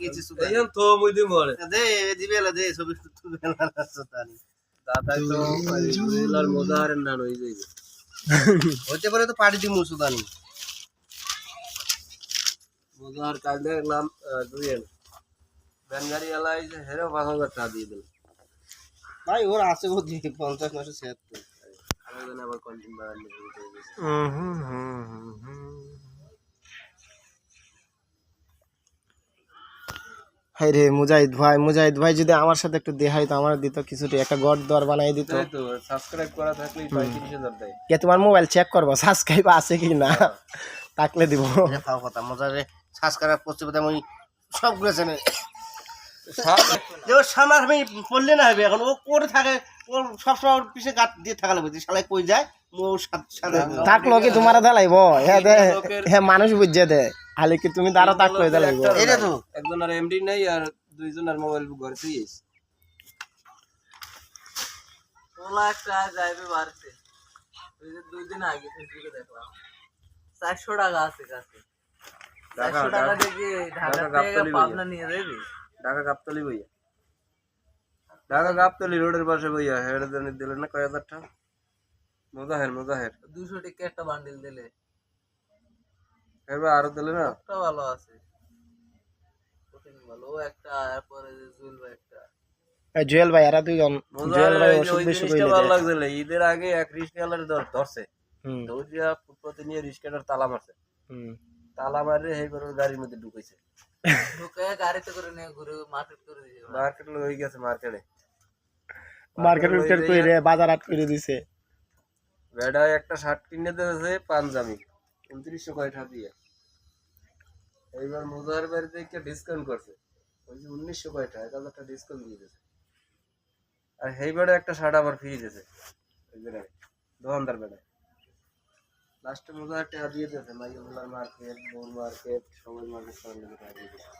গেছি সুদানি এইখান তো মুই দি মরে দে দিবে এলা দে ছবি তুলবে না সুদানি দাদাই তো বুঝলার মজাহারের না রই যাইবে। হতে পারে তো পাড়ি দিমু সুদানি। মজাহার কাল দেখলাম দুই এন ভ্যান গাড়ি এলাই যে হেরে পাঁচ হাজার টাকা দিয়ে দিল। ভাই ওর আছে ও দিয়ে পঞ্চাশ ছিয়াত্তর। আরেকজন আবার কন্টিন বাড়ানো হাই রে মুজাহিদ ভাই মুজাহিদ ভাই যদি আমার সাথে একটু দেহাই তো আমার দিত কিছুটি একটা গড় দর বানাই দিত। সাবস্ক্রাইব করা থাকলে কে তোমার মোবাইল চেক করব সাবস্ক্রাইব আছে কি না? তাকলে দিব। এটা কথা মজা রে সাবস্ক্রাইব করতে পারতাম ওই সবগুলো ওর সামনে আমি পড়লে না হবে এখন ও করে থাকে সবসময় ওর গাত দিয়ে থাকা লাগবে শালায় কই যায় সাথে থাকল কি তোমার দেলাইব হ্যাঁ দে হ্যাঁ মানুষ বুঝছে দে। হালে কি তুমি তারও থাকল দেলাইব এটা তো। একজন আর এমডি নাই আর দুইজনের মোবাইল ঘরে তুই ওলা একটা যাইবে দুই দিন আগে ফেসবুকে দেখলাম। চারশো টাকা আছে কাছে। ঢাকা চারশো টাকা দেখি ঢাকা ঢাকা থেকে পাবনা নিয়ে যাবি ঢাকা গাবতলি বইয়া। ঢাকা গাবতলি রোডের পাশে বইয়া হেড়ে দেন দিলেন না কয় হাজার টাকা মজাহের মজাহের দুশো টাকা একটা বান্ডিল দিলে এবার আরও দিলে না একটা ভালো আছে কঠিন ভালো ও একটা তারপরে যে জুয়েল ভাই একটা এই জুয়েল ভাই এরা দুইজন জুয়েল ভাই মজাহের ওষুধ ওই বেশি জিনিসটা কইলে ভালো দেয়। লাগছিল ঈদের আগে এক রিস্কালার ধরছে হুম দৌড়িয়া ফুটপাতে নিয়ে রিস্কাটার তালা মারছে হুম তালা মারে এই করে গাড়ির মধ্যে ঢুকেছে ঢুকে গাড়িতে করে নিয়ে ঘুরে মার্কেট করে দিয়েছে মার্কেট হয়ে গেছে মার্কেটে মার্কেট উর্কেট কইরে বাজার আট করে দিছে। বেডা একটা শার্ট কিনে দিয়েছে পাঞ্জাবি। উনত্রিশশো কয় টাকা দিয়ে। এইবার মুজাহের বাড়িতে একটা ডিসকাউন্ট করছে। ওই যে উনিশশো কয় টাকা এক হাজার টাকা ডিসকাউন্ট দিয়ে দিয়েছে। আর সেই বেড়া একটা শার্ট আবার ফ্রি দিয়েছে। ওই বেড়ায় দোকানদার বেড়ায়। লাস্টে মুজাহের টাকা দিয়ে দিয়েছে। মাইগুলার মার্কেট বোন মার্কেট সবাই মার্কেট সবাই দিয়ে দিয়েছে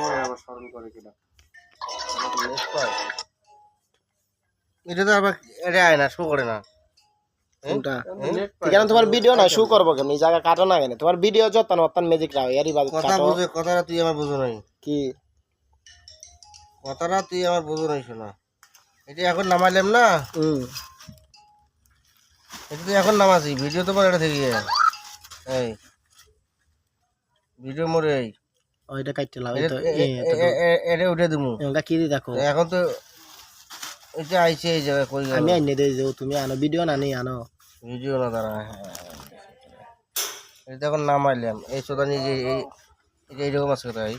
মনে আবার স্মরণ করে কিনা। এটা তো আবার এটা আয় না শো করে না। তোমার ভিডিও না শু করব কেন এই জায়গা কাটো না কেন? তোমার ভিডিও যতন অতন ম্যাজিক রাও এরই বাদ কথা বুঝে কথাটা তুই আমার বুঝো নাই। কি? কথাটা তুই আমার বুঝো নাই শোনা। এটা এখন নামাইলাম না? হুম। এটা তুই এখন নামাছি ভিডিও তো পরে এটা থেকে এই। ভিডিও মোরে এই। ওইটা কাটতে লাও এটা উঠে দিমু। এটা কি দি দেখো। এখন তো এটা আইছে এই জায়গায় কই আমি আইনে দেই যে তুমি আনো ভিডিও না নেই আনো। ভিডিও না দাঁড়া হ্যাঁ এটা এখন নামাইলাম। এই সোদা যে এই এইরকম আছে কোথায়